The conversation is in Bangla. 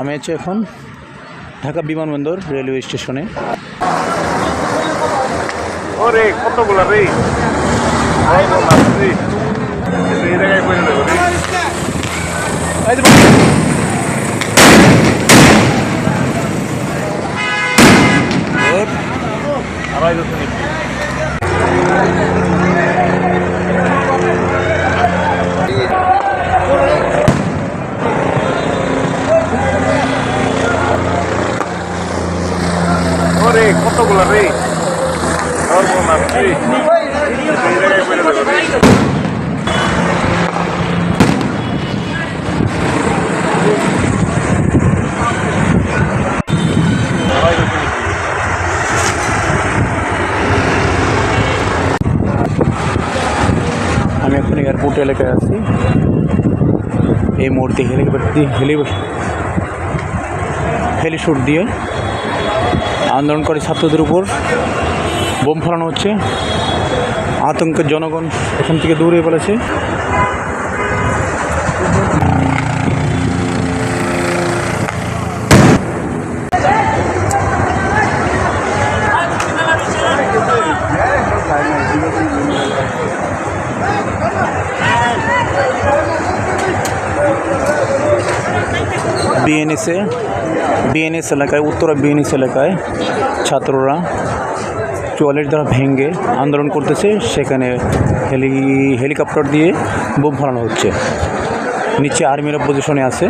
আমি আছি এখন ঢাকা বিমানবন্দর রেলওয়ে স্টেশনে। ওরে কতগুলা রে? আড়াই দশমিক ওরে কতগুলা রে? আমি এখন এয়ারপোর্ট এলাকায় আছি। এই মুহূর্তে হেলিকপ্টার হেলি হেলিশুট দিয়ে আন্দোলনকারী ছাত্রদের উপর বোম ফেলানো হচ্ছে। আতঙ্কের জনগণ এখান থেকে দূরে বলেছে বিএনএসে বিএনএস এলাকায়, উত্তরা বিএনএস এলাকায় ছাত্ররা চুয়াল্লিশ দ্বারা ভেঙে আন্দোলন করতেছে। সেখানে হেলি, হেলিকপ্টার দিয়ে বোম ভরানো হচ্ছে। নিচে আর্মিরা পজিশনে আছে।